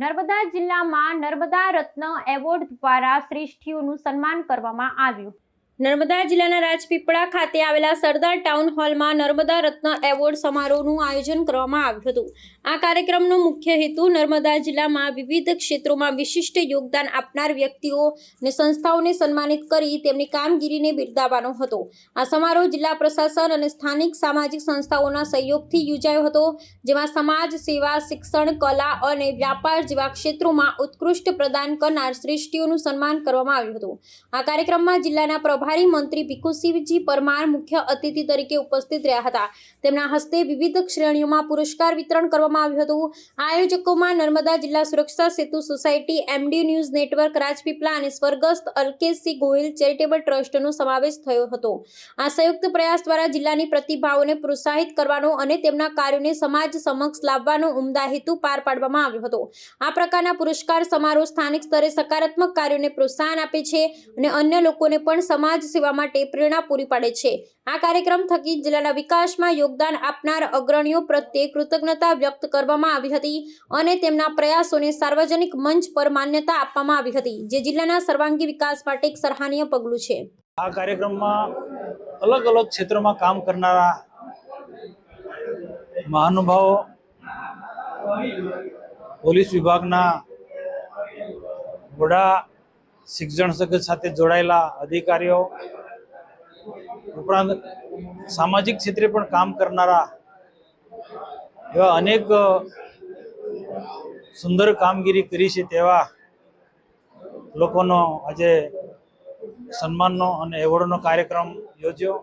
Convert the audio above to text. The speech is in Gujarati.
નર્મદા જિલ્લામાં નર્મદા રત્ન એવોર્ડ દ્વારા શ્રેષ્ઠીઓનું સન્માન કરવામાં આવ્યું. નર્મદા જિલ્લાના રાજપીપળા ખાતે આવેલા સરદાર ટાઉન હોલમાં નર્મદા રત્ન એવોર્ડ સમારોહનું આયોજન કરવામાં આવ્યું હતું. આ કાર્યક્રમનો મુખ્ય હેતુ નર્મદા જિલ્લામાં વિવિધ ક્ષેત્રોમાં વિશિષ્ટ યોગદાન આપનાર વ્યક્તિઓ અને સંસ્થાઓને સન્માનિત કરી તેમની કામગીરીને બિરદાવવાનો હતો. આ સમારોહ જિલ્લા પ્રશાસન અને સ્થાનિક સામાજિક સંસ્થાઓના સહયોગથી યોજાયો હતો, જેમાં સમાજ સેવા, શિક્ષણ, કલા અને વ્યાપાર જેવા ક્ષેત્રોમાં ઉત્કૃષ્ટ પ્રદાન કરનાર શ્રેષ્ઠીઓનું સન્માન કરવામાં આવ્યું હતું. આ કાર્યક્રમમાં જિલ્લાના પ્રભારી મંત્રી ભીખુસિંહજી પરમાર મુખ્ય અતિથિ તરીકે ઉપસ્થિત રહ્યા હતા. તેમના હસ્તે વિવિધ શ્રેણીઓમાં પુરસ્કાર વિતરણ કરવામાં આવ્યું હતું. આયોજકોમાં નર્મદા જિલ્લા સુરક્ષા સેતુ society, MD news network Rajpipla અને સ્વર્ગસ્થ અલ્કેશસિંહ ગોહિલ ચેરિટેબલ ટ્રસ્ટનો સમાવેશ થયો હતો. આ સંયુક્ત પ્રયાસ દ્વારા જિલ્લાની પ્રતિભાઓને પ્રોત્સાહિત કરવાનો અને તેમના કાર્યોને સમાજ સમક્ષ લાવવાનો ઉમદા હેતુ પાર પાડવામાં આવ્યો હતો. આ પ્રકારના પુરસ્કાર સમારોહ સ્થાનિક સ્તરે સકારાત્મક કાર્યોને પ્રોત્સાહન આપે છે અને અન્ય લોકોને પણ સમાજ સેવા માટે પ્રેરણા પૂરી પાડે છે. આ કાર્યક્રમ થકી જિલ્લાના વિકાસમાં યોગદાન આપનાર અગ્રણીઓ પ્રત્યે કૃતજ્ઞતા વ્યક્ત કરવામાં આવી હતી અને તેમના પ્રયાસોને સાર્વજનિક મંચ પર માન્યતા આપવામાં આવી હતી, જે જિલ્લાના સર્વાંગી વિકાસ માટે એક સરાહનીય પગલું છે. આ કાર્યક્રમમાં અલગ અલગ ક્ષેત્રમાં કામ કરનારા મહાનુભાવો, પોલીસ વિભાગના વડા શિક્ષણ સગત સાથે જોડાયેલા અધિકારીઓ, ઉપરાંત સામાજિક ક્ષેત્રે પણ કામ કરનારા એવા અનેક સુંદર કામગીરી કરી છે તેવા લોકોનો આજે સન્માનનો અને એવોર્ડનો કાર્યક્રમ યોજ્યો.